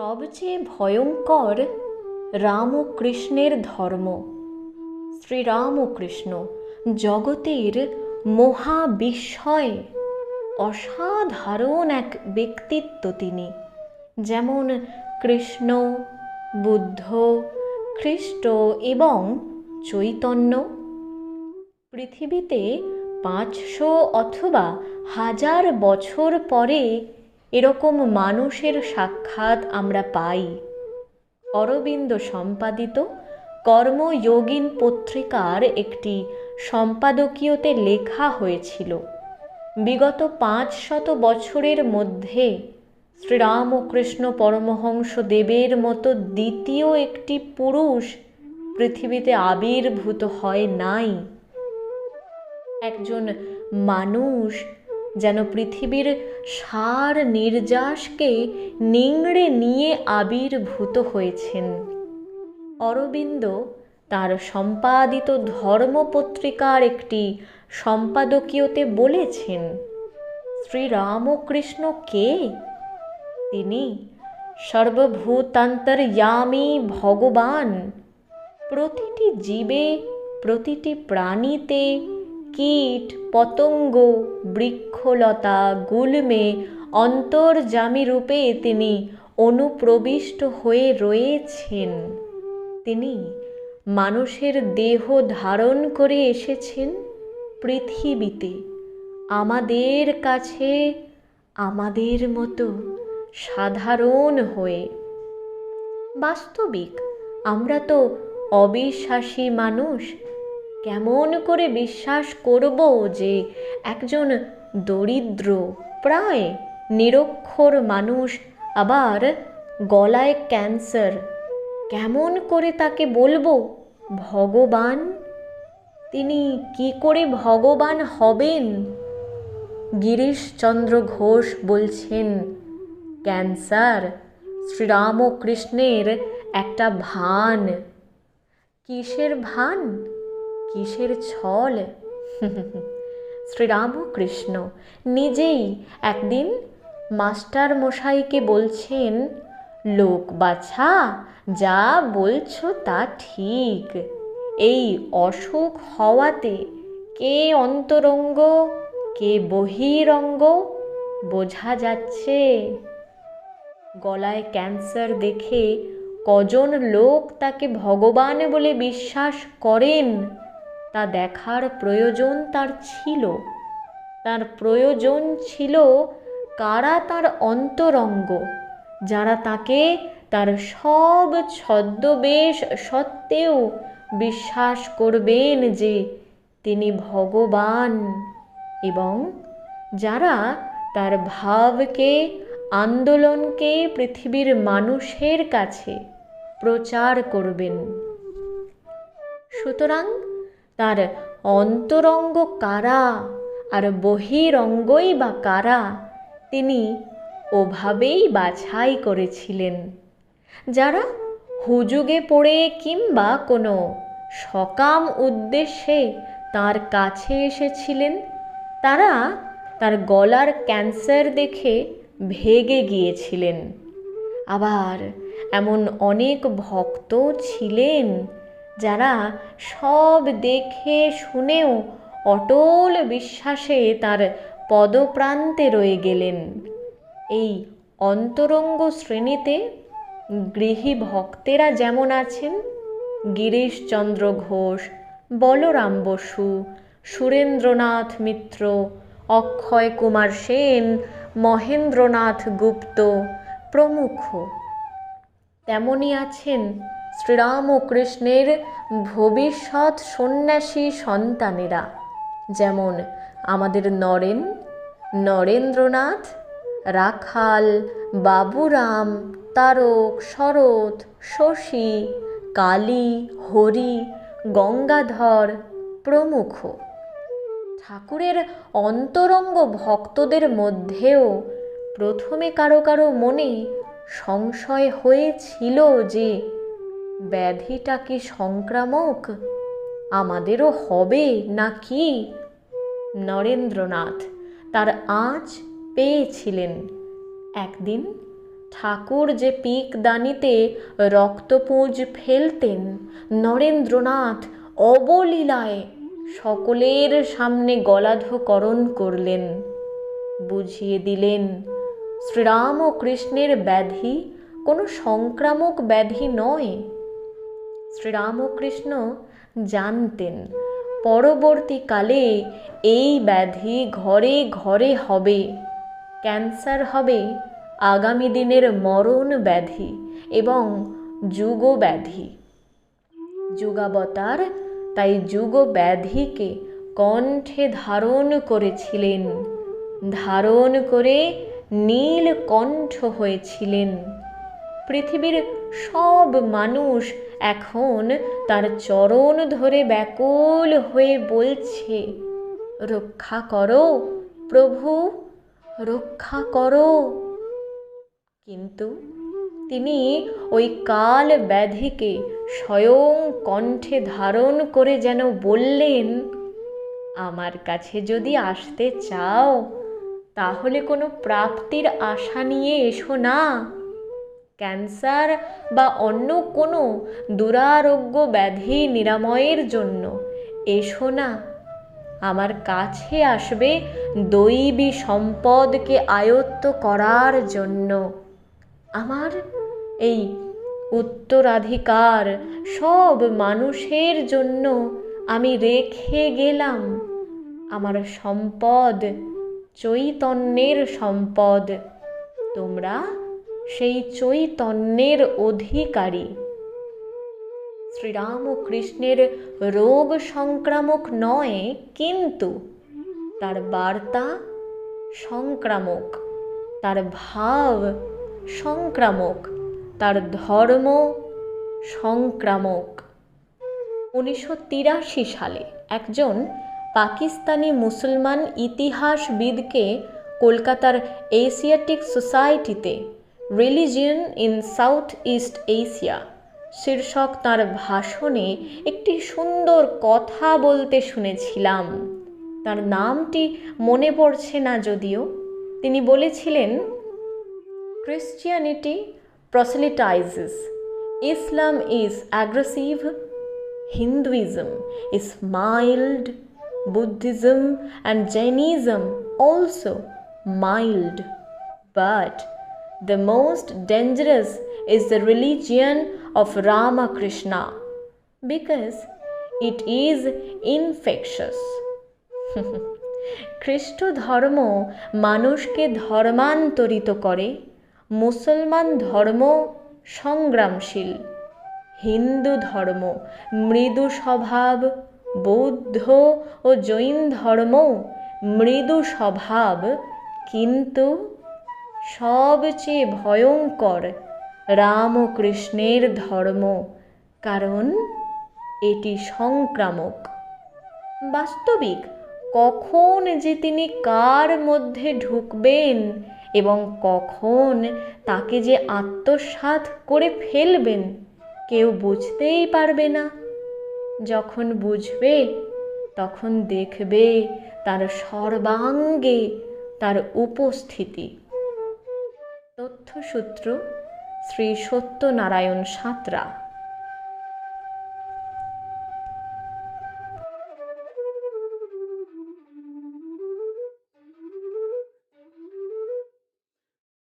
সবচেয়ে ভয়ঙ্কর রাম ও কৃষ্ণের ধর্ম। শ্রীরাম ও কৃষ্ণ জগতের মহাবিস্ময় অসাধারণ এক ব্যক্তিত্ব তিনি। যেমন কৃষ্ণ, বুদ্ধ, খ্রিস্ট এবং চৈতন্য। পৃথিবীতে পাঁচশো অথবা হাজার বছর পরে এরকম মানুষের সাক্ষাৎ আমরা পাই। অরবিন্দ সম্পাদিত কর্মযোগিন পত্রিকার একটি সম্পাদকীয়তে লেখা হয়েছিল, বিগত পাঁচ শত বছরের মধ্যে শ্রীরামকৃষ্ণ পরমহংস দেবের মতো দ্বিতীয় একটি পুরুষ পৃথিবীতে আবির্ভূত হয় নাই। একজন মানুষ যেন পৃথিবীর সার নির্যাসকে নিংড়ে নিয়ে আবির্ভূত হয়েছেন। অরবিন্দ তার সম্পাদিত ধর্মপত্রিকার একটি সম্পাদকীয়তে বলেছেন, শ্রীরামকৃষ্ণ কে? তিনি সর্বভূতান্তর্যামী ভগবান। প্রতিটি জীবে, প্রতিটি প্রাণীতে কীট, পতঙ্গ, বৃক্ষলতা, গুল্মে অন্তর্জামী রূপে তিনি অনুপ্রবিষ্ট হয়ে রয়েছেন। তিনি মানুষের দেহ ধারণ করে এসেছেন পৃথিবীতে। আমাদের কাছে, আমাদের মতো সাধারণ হয়ে। বাস্তবিক, আমরা তো অবিশ্বাসী মানুষ। কেমন করে বিশ্বাস করব যে একজন দরিদ্র, প্রায় নিরক্ষর মানুষ আবার গলায় ক্যান্সার, কেমন করে তাকে বলব, ভগবান? তিনি কি করে ভগবান হবেন? গিরিশচন্দ্র ঘোষ বলছেন, ক্যান্সার শ্রীরামকৃষ্ণের একটা ভান। কিসের ভান? কিসের ছল? শ্রীরামকৃষ্ণ, নিজেই একদিন মাস্টার মশাইকে বলছেন, লোক বাছা, যা বলছ তা ঠিক। এই অসুখ হওয়াতে কে অন্তরঙ্গ, কে বহিরঙ্গ, বোঝা যাচ্ছে? গলায় ক্যান্সার দেখে কজন লোক তাকে ভগবান বলে বিশ্বাস করেন? তা দেখার প্রয়োজন তার ছিল। তার প্রয়োজন ছিল কারা তার অন্তরঙ্গ, যারা তাকে তার সব ছদ্মবেশ সত্ত্বেও বিশ্বাস করবেন যে তিনি ভগবান এবং যারা তার ভাবকে, আন্দোলনকে পৃথিবীর মানুষের কাছে প্রচার করবেন। সুতরাং তার অন্তরঙ্গ কারা আর বহিরঙ্গই বা কারা তিনি ওভাবেই বাছাই করেছিলেন। যারা হুজুগে পড়ে কিংবা কোনো সকাম উদ্দেশ্যে তার কাছে এসেছিলেন, তারা তার গলার ক্যান্সার দেখে ভেগে গিয়েছিলেন। আবার এমন অনেক ভক্ত ছিলেন যারা সব দেখে শুনেও অটল বিশ্বাসে তার পদপ্রান্তে রয়ে গেলেন। এই অন্তরঙ্গ শ্রেণীতে গৃহী ভক্তেরা যেমন আছেন, গিরিশচন্দ্র ঘোষ, বলরাম বসু, সুরেন্দ্রনাথ মিত্র, অক্ষয় কুমার সেন, মহেন্দ্রনাথ গুপ্ত প্রমুখ। তেমনই আছেন শ্রীরামকৃষ্ণের ভবিষ্যৎ সন্ন্যাসী সন্তানেরা। যেমন আমাদের নরেন, নরেন্দ্রনাথ, রাখাল, বাবুরাম, তারক, শরৎ, শশী, কালী, হরি, গঙ্গাধর প্রমুখ। ঠাকুরের অন্তরঙ্গ ভক্তদের মধ্যেও প্রথমে কারও কারও মনে সংশয় হয়েছিল যে ব্যাধিটা কি সংক্রামক? আমাদেরও হবে নাকি? নরেন্দ্রনাথ তার আঁচ পেয়েছিলেন। একদিন ঠাকুর যে পিকদানিতে রক্তপুঁজ ফেলতেন, নরেন্দ্রনাথ অবলীলায় সকলের সামনে গলাধকরণ করলেন। বুঝিয়ে দিলেন শ্রীরাম ও কৃষ্ণের ব্যাধি কোনো সংক্রামক ব্যাধি নয়। শ্রীরামকৃষ্ণ জানতেন, পরবর্তীকালে এই ব্যাধি ঘরে ঘরে হবে, ক্যান্সার হবে, আগামী দিনের মরণ ব্যাধি এবং যুগ ব্যাধি যুগাবতার তাই যুগ ব্যাধিকে কণ্ঠে ধারণ করেছিলেন, ধারণ করে নীল কণ্ঠ হয়েছিলেন। পৃথিবীর সব মানুষ এখন তার চরণ ধরে ব্যাকুল হয়ে বলছে, রক্ষা করো, প্রভু, রক্ষা করো। কিন্তু তিনি ওই কাল ব্যাধিকে স্বয়ং কণ্ঠে ধারণ করে যেন বললেন, আমার কাছে যদি আসতে চাও, তাহলে কোনো প্রাপ্তির আশা নিয়ে এসো না। ক্যান্সার বা অন্য কোনো দুরারোগ্য ব্যাধি নিরাময়ের জন্য, এসো না। আমার কাছে আসবে দৈবী সম্পদকে আয়ত্ত করার জন্য। আমার এই উত্তরাধিকার সব মানুষের জন্য আমি রেখে গেলাম। আমার সম্পদ, চৈতন্যের সম্পদ। তোমরা সেই চৈতন্যের অধিকারী। শ্রীরামকৃষ্ণের রোগ সংক্রামক নয়, কিন্তু তার বার্তা সংক্রামক, তার ভাব সংক্রামক, তার ধর্ম সংক্রামক। উনিশশো তিরাশি সালে একজন পাকিস্তানি মুসলমান ইতিহাসবিদকে কলকাতার এশিয়াটিক সোসাইটিতে religion in South East Asia. শীর্ষক তার ভাষণে একটি সুন্দর কথা বলতে শুনেছিলাম। তার নামটি মনে পড়ছে না যদিও। তিনি বলেছিলেন Christianity proselytises Islam is aggressive Hinduism is mild Buddhism and Jainism also mild but the most dangerous is the religion of Ramakrishna because it is infectious. খ্রিস্ট ধর্ম মানুষকে ধর্মান্তরিত করে মুসলমান ধর্ম সংগ্রামশীল হিন্দু ধর্ম মৃদু স্বভাব বৌদ্ধ ও জৈন ধর্ম মৃদু স্বভাব কিন্তু সবচেয়ে ভয়ঙ্কর রামকৃষ্ণের ধর্ম, কারণ এটি সংক্রামক। বাস্তবিক, কখন যে তিনি কার মধ্যে ঢুকবেন এবং কখন তাকে যে আত্মসাৎ করে ফেলবেন, কেউ বুঝতেই পারবে না। যখন বুঝবে, তখন দেখবে তার সর্বাঙ্গে তার উপস্থিতি। তথ্যসূত্র শ্রী সত্যনারায়ণ সাঁতরা।